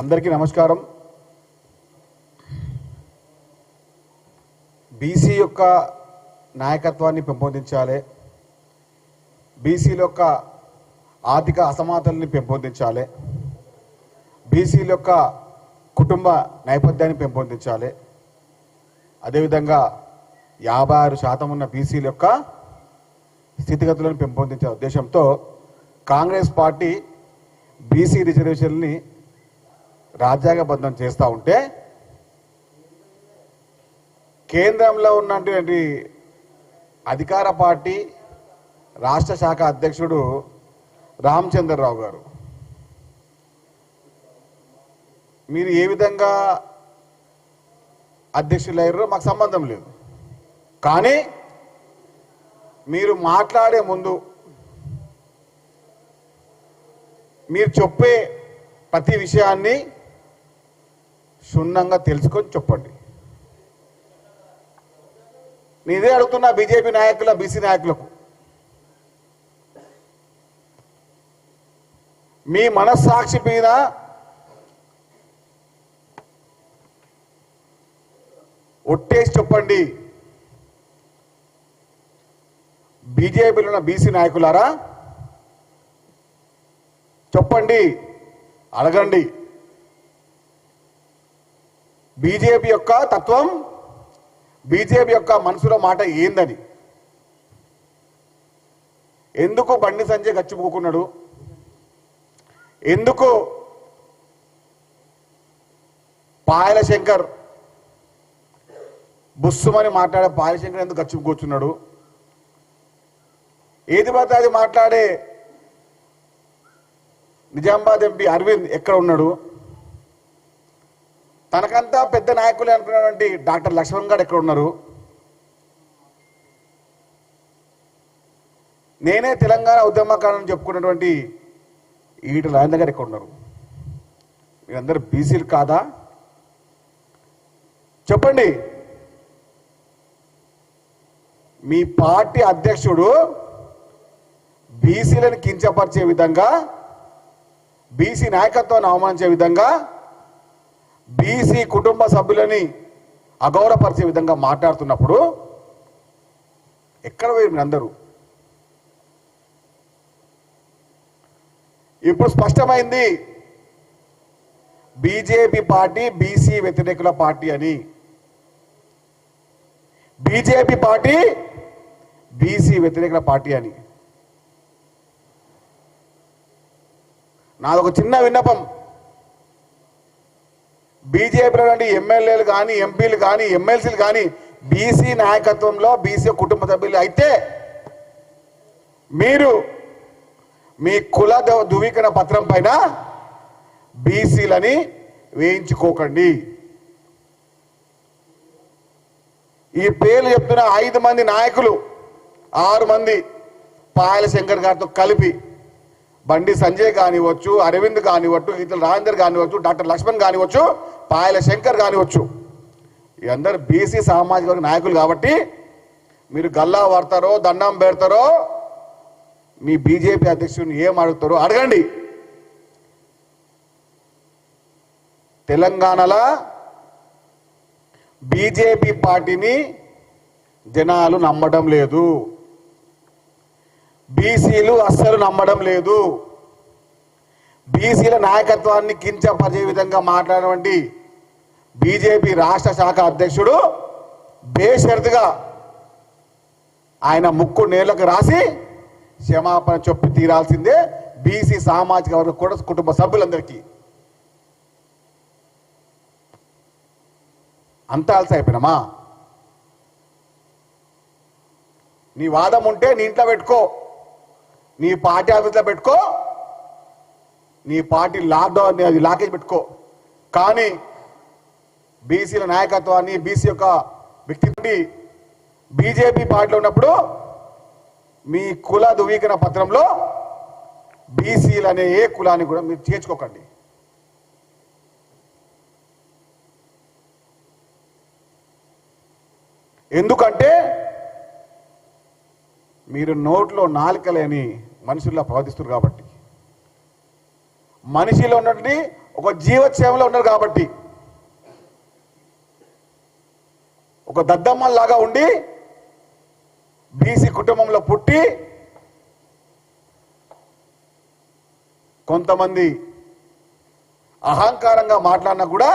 అందరికీ నమస్కారం. బీసీ యొక్క నాయకత్వాన్ని పెంపొందించాలి. బీసీల యొక్క ఆర్థిక అసమానతల్ని పెంపొందించాలి. బీసీల యొక్క కుటుంబ నేపథ్యాన్ని పెంపొందించాలి. అదేవిధంగా యాభై ఆరు శాతం ఉన్న బీసీల యొక్క స్థితిగతులను పెంపొందించే ఉద్దేశంతో కాంగ్రెస్ పార్టీ బీసీ రిజర్వేషన్ని రాజ్యాంగబద్ధం చేస్తూ ఉంటే కేంద్రంలో ఉన్నటువంటి అధికార పార్టీ రాష్ట్ర శాఖ అధ్యక్షుడు రామచంద్రరావు గారు. మీరు ఏ విధంగా అధ్యక్షులయ్యారో మాకు సంబంధం లేదు. కానీ మీరు మాట్లాడే ముందు మీరు చెప్పే ప్రతి విషయాన్ని క్షుణ్ణంగా తెలుసుకొని చెప్పండి. నేనే అడుగుతున్నా బీజేపీ నాయకుల బీసీ నాయకులకు. మీ మనస్సాక్షి మీద ఒట్టేసి చెప్పండి. బీజేపీలో ఉన్న బీసీ నాయకులారా చెప్పండి అడగండి. బీజేపీ యొక్క తత్వం బీజేపీ యొక్క మనసులో మాట ఏందని? ఎందుకు బండి సంజయ్ గచ్చిపోకున్నాడు ఎందుకు పాయల శంకర్ బుస్సుమని మాట్లాడే పాయల శంకర్ ఎందుకు గచ్చి ఏది పడితే అది మాట్లాడే నిజామాబాద్ ఎంపీ అరవింద్ ఎక్కడ ఉన్నాడు? తనకంతా పెద్ద నాయకులే అనుకున్నటువంటి డాక్టర్ లక్ష్మణ్ గారు ఎక్కడ ఉన్నారు నేనే తెలంగాణ ఉద్యమకాలను చెప్పుకున్నటువంటి ఈట రాజేంద్ర గారు ఎక్కడ ఉన్నారు మీరందరూ బీసీలు కాదా? చెప్పండి. మీ పార్టీ అధ్యక్షుడు బీసీలను కించపరిచే విధంగా బీసీ నాయకత్వాన్ని అవమానించే విధంగా బీసీ కుటుంబ సభ్యులని అగౌరవపరిచే విధంగా మాట్లాడుతున్నప్పుడు ఎక్కడ పోయి అందరూ ఇప్పుడు స్పష్టమైంది. బీజేపీ పార్టీ బీసీ వ్యతిరేకుల పార్టీ అని. బీజేపీ పార్టీ బీసీ వ్యతిరేకుల పార్టీ అని. నాదొక చిన్న విన్నపం. బీజేపీలో ఎమ్మెల్యేలు కానీ ఎంపీలు కానీ ఎమ్మెల్సీలు కానీ బీసీ నాయకత్వంలో బీసీ కుటుంబ సభ్యులు అయితే మీరు మీ కుల ధృవీకరణ పత్రం పైన బీసీలని వేయించుకోకండి. ఈ పేర్లు చెప్తున్న ఐదు మంది నాయకులు ఆరు మంది పాయల శంకర్ గారితో కలిపి బండి సంజయ్ కానివ్వచ్చు అరవింద్ కానివ్వచ్చు ఇతర రాజేందర్ కానివ్వచ్చు డాక్టర్ లక్ష్మణ్ కానివ్వచ్చు పాయల శంకర్ కానివ్వచ్చు. ఈ అందరు బీసీ సామాజిక వర్గ నాయకులు కాబట్టి మీరు గల్లా పడతారో దండం పెడతారో మీ బీజేపీ అధ్యక్షుడిని ఏం అడుగుతారో అడగండి. తెలంగాణలో బీజేపీ పార్టీని జనాలు నమ్మడం లేదు. బీసీలు అస్సలు నమ్మడం లేదు. బీసీల నాయకత్వాన్ని కించపరిచే విధంగా మాట్లాడవంటి బీజేపీ రాష్ట్ర శాఖ అధ్యక్షుడు బేషరతుగా ఆయన ముక్కు నేలకు రాసి క్షమాపణ చెప్పి తీరాల్సిందే. బీసీ సామాజిక వర్గ కూడా కుటుంబ సభ్యులందరికీ. అంత అలసి అయిపోయినామా? నీ వాదం ఉంటే నీ ఇంట్లో పెట్టుకో. నీ పార్టీ ఆఫీస్లో పెట్టుకో. నీ పార్టీ లాక్డౌన్ అది లాకేజ్ పెట్టుకో. కానీ బీసీల నాయకత్వాన్ని బీసీ యొక్క వ్యక్తి బీజేపీ పార్టీలో ఉన్నప్పుడు మీ కుల ధృవీకరణ పత్రంలో బీసీలు అనే ఏ కులాన్ని కూడా మీరు చేర్చుకోకండి. ఎందుకంటే మీరు నోట్లో నాలుక లేని మనుషుల్లో ప్రవర్తిస్తున్నారు కాబట్టి. మనిషిలో ఉన్నటువంటి ఒక జీవక్షేమంలో ఉన్నారు కాబట్టి. ఒక దద్దమ్మలాగా ఉండి బీసీ కుటుంబంలో పుట్టి కొంతమంది అహంకారంగా మాట్లాడినా కూడా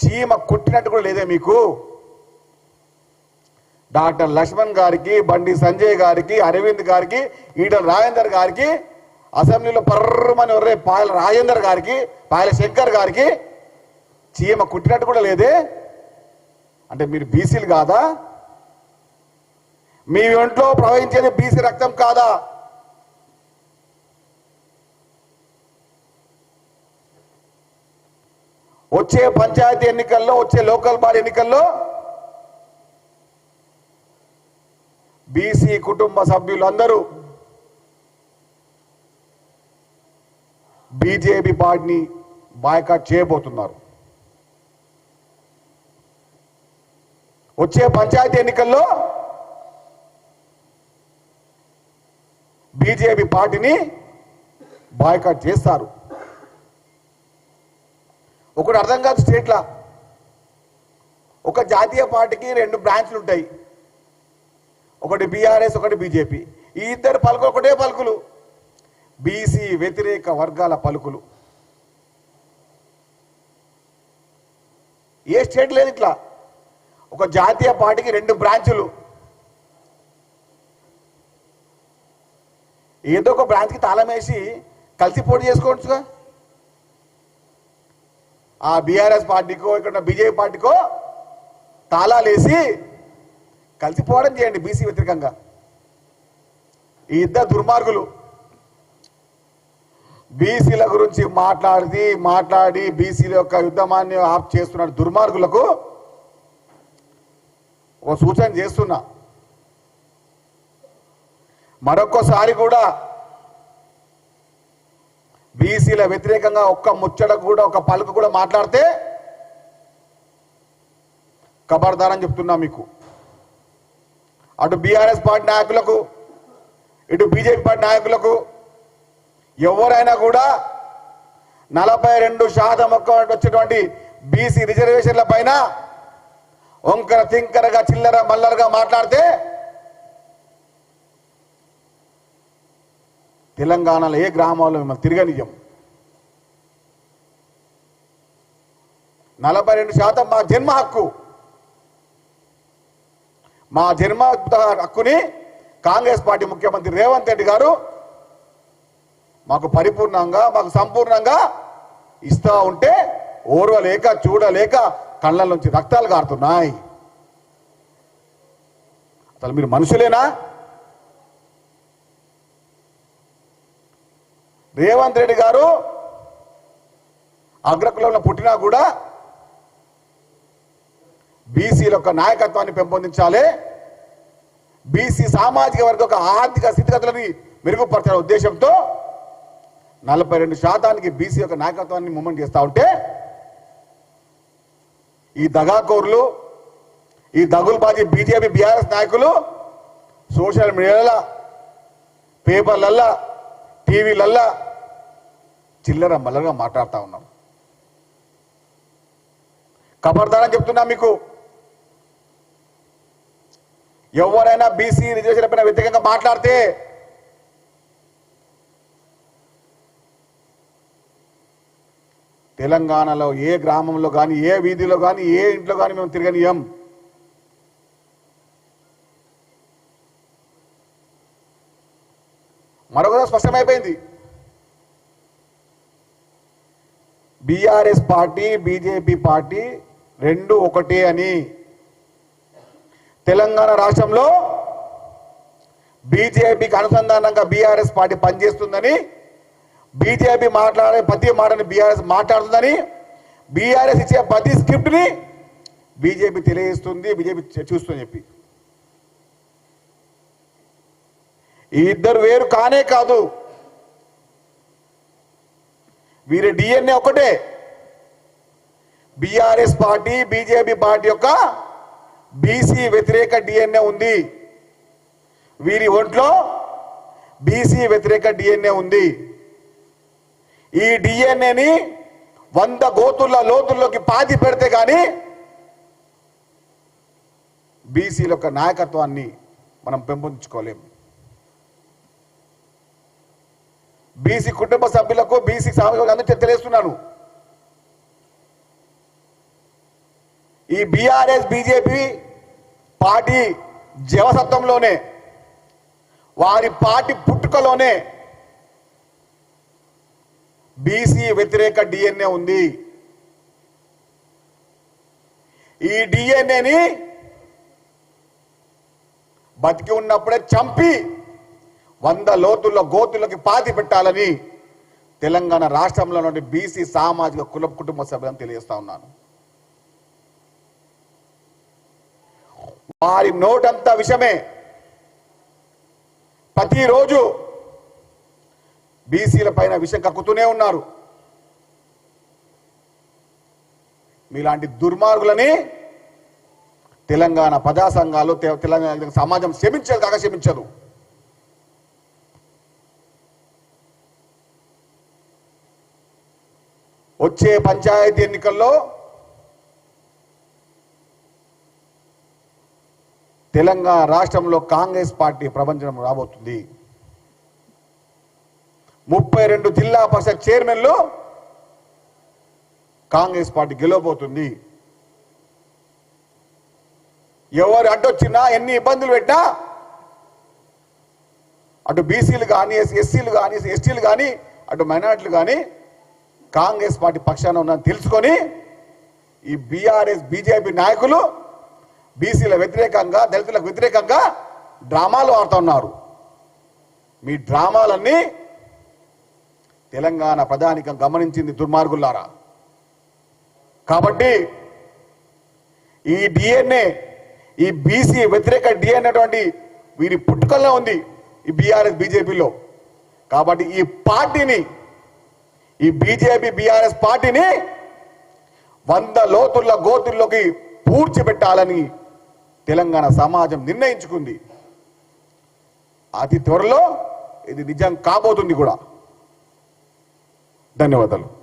చీమ కుట్టినట్టు కూడా లేదే మీకు. డాక్టర్ లక్ష్మణ్ గారికి బండి సంజయ్ గారికి అరవింద్ గారికి ఈడల రాజేందర్ గారికి అసెంబ్లీలో పర్రమని ఒర్రే పాయల రాజేందర్ గారికి పాయల శంకర్ గారికి చీమ కుట్టినట్టు కూడా లేదే. అంటే మీరు బీసీలు కాదా? మీ ఒంట్లో ప్రవహించేది బీసీ రక్తం కాదా? వచ్చే పంచాయతీ ఎన్నికల్లో వచ్చే లోకల్ బాడీ ఎన్నికల్లో బీసీ కుటుంబ సభ్యులందరూ బీజేపీ పార్టీని బాయ్కాట్ చేయబోతున్నారు. వచ్చే పంచాయతీ ఎన్నికల్లో బీజేపీ పార్టీని బాయ్కాట్ చేస్తారు. ఒకటి అర్థం కాదు స్టేట్లా. ఒక జాతీయ పార్టీకి రెండు బ్రాంచ్లు ఉంటాయి. ఒకటి బీఆర్ఎస్ ఒకటి బీజేపీ. ఈ ఇద్దరు పలుకులు ఒకటే పలుకులు. బీసీ వ్యతిరేక వర్గాల పలుకులు. ఏ స్టేట్ లేదు ఇట్లా. ఒక జాతీయ పార్టీకి రెండు బ్రాంచులు. ఏదో ఒక బ్రాంచ్కి తాళం వేసి కలిసి పోటీ చేసుకోవచ్చుగా? ఆ బీఆర్ఎస్ పార్టీకో ఇక్కడ బీజేపీ పార్టీకో తాళాలు వేసి కలిసిపోవడం చేయండి బీసీ వ్యతిరేకంగా. ఈ ఇద్దరు దుర్మార్గులు. బీసీల గురించి మాట్లాడి మాట్లాడి బీసీల యొక్క యుద్ధమాన్ని ఆప్ చేస్తున్న దుర్మార్గులకు ఒక సూచన చేస్తున్నా. మరొక్కసారి కూడా బీసీల వ్యతిరేకంగా ఒక్క ముచ్చట కూడా ఒక పలుకు కూడా మాట్లాడితే కబర్దారని చెప్తున్నా మీకు. అటు బీఆర్ఎస్ పార్టీ నాయకులకు ఇటు బీజేపీ పార్టీ నాయకులకు ఎవరైనా కూడా నలభై రెండు శాతం ఒక్క వచ్చేటువంటి బీసీ రిజర్వేషన్ల పైన వంకర తింకరగా చిల్లర మల్లరగా మాట్లాడితే తెలంగాణలో ఏ గ్రామాల్లో మిమ్మల్ని తిరగనియం నలభై రెండు శాతం మా జన్మ హక్కు. మా జన్మ హక్కుని కాంగ్రెస్ పార్టీ ముఖ్యమంత్రి రేవంత్ రెడ్డి గారు మాకు పరిపూర్ణంగా మాకు సంపూర్ణంగా ఇస్తా ఉంటే ఓర్వలేక చూడలేక కళ్ళ నుంచి రక్తాలు కారుతున్నాయి అసలు మీరు మనుషులేనా? రేవంత్ రెడ్డి గారు అగ్రకులంలో పుట్టినా కూడా బీసీల యొక్క నాయకత్వాన్ని పెంపొందించాలి. బీసీ సామాజిక వర్గ యొక్క ఆర్థిక స్థితిగతులని మెరుగుపరచాల ఉద్దేశంతో నలభై రెండు శాతానికి బీసీ యొక్క నాయకత్వాన్ని మూమెంట్ చేస్తా ఉంటే ఈ దగాకోర్లు ఈ దగులుబాజీ బీజేపీ బీఆర్ఎస్ నాయకులు సోషల్ మీడియాల పేపర్లల్లా టీవీలల్లా చిల్లర మల్లరగా మాట్లాడుతూ ఉన్నారు ఖబర్దారని చెప్తున్నా మీకు. ఎవరైనా బీసీ రిజర్వేషన్ పైన వ్యతిరేకంగా మాట్లాడితే తెలంగాణలో ఏ గ్రామంలో కానీ ఏ వీధిలో కానీ ఏ ఇంట్లో కానీ మేము తిరగనియం మరొకదా స్పష్టమైపోయింది. బీఆర్ఎస్ పార్టీ బీజేపీ పార్టీ రెండు ఒకటే అని. తెలంగాణ రాష్ట్రంలో బీజేపీకి అనుసంధానంగా బీఆర్ఎస్ పార్టీ పనిచేస్తుందని బీజేపీ మాట్లాడే ప్రతి మాటని బీఆర్ఎస్ మాట్లాడుతుందని బీఆర్ఎస్ ఇచ్చే ప్రతి స్క్రిప్ట్ని బీజేపీ తెలియజేస్తుంది బీజేపీ చూస్తుందని చెప్పి. ఈ ఇద్దరు వేరు కానే కాదు. వీరి డిఎన్ఏ ఒకటే. బీఆర్ఎస్ పార్టీ బీజేపీ పార్టీ యొక్క బీసీ వ్యతిరేక డిఎన్ఏ ఉంది. వీరి ఒంట్లో బీసీ వ్యతిరేక డిఎన్ఏ ఉంది. ఈ డిఎన్ఏని వంద గోతుల లోతుల్లోకి పాతి పెడితే కానీ బీసీల యొక్క నాయకత్వాన్ని మనం పెంపొందించుకోలేము బీసీ కుటుంబ సభ్యులకు బీసీ సామాజిక అందరూ ఈ బీఆర్ఎస్ బీజేపీ పార్టీ జీవసత్వంలోనే వారి పార్టీ పుట్టుకలోనే బీసీ వ్యతిరేక డిఎన్ఏ ఉంది. ఈ డిఎన్ఏని బతికి ఉన్నప్పుడే చంపి వంద లోతుల్లో గోతులకి పాతి పెట్టాలని తెలంగాణ రాష్ట్రంలో నుండి బీసీ సామాజిక కుల కుటుంబ సభ్యులను తెలియజేస్తా ఉన్నాను. వారి నోటంతా విషమే. ప్రతిరోజు బీసీల పైన విషం కక్కుతూనే ఉన్నారు. మీలాంటి దుర్మార్గులని తెలంగాణ ప్రజా సంఘాలు తెలంగాణ సమాజం క్షమించదు కాక క్షమించదు. వచ్చే పంచాయతీ ఎన్నికల్లో తెలంగాణ రాష్ట్రంలో కాంగ్రెస్ పార్టీ ప్రపంచం రాబోతుంది. ముప్పై రెండు జిల్లా పరిషత్ చైర్మన్లు కాంగ్రెస్ పార్టీ గెలవబోతుంది. ఎవరు అడ్డొచ్చినా ఎన్ని ఇబ్బందులు పెట్టినా అటు బీసీలు కానీ ఎస్సీలు కానీ ఎస్టీలు కానీ అటు మైనార్టీలు కానీ కాంగ్రెస్ పార్టీ పక్షాన ఉన్నాను తెలుసుకొని ఈ బీఆర్ఎస్ బీజేపీ నాయకులు బీసీల వ్యతిరేకంగా దళితులకు వ్యతిరేకంగా డ్రామాలు ఆడుతున్నారు. మీ డ్రామాలన్నీ తెలంగాణ ప్రధానికం గమనించింది దుర్మార్గులారా కాబట్టి ఈ డిఎన్ఏ ఈ బీసీ వ్యతిరేక డిఎన్ఏ అటువంటి వీరి పుట్టుకల్లో ఉంది ఈ బీఆర్ఎస్ బీజేపీలో కాబట్టి ఈ పార్టీని ఈ బీజేపీ బీఆర్ఎస్ పార్టీని వంద లోతుల గోతుల్లోకి పూడ్చిపెట్టాలని తెలంగాణ సమాజం నిర్ణయించుకుంది. అతి త్వరలో ఇది నిజం కాబోతుంది కూడా. ధన్యవాదాలు.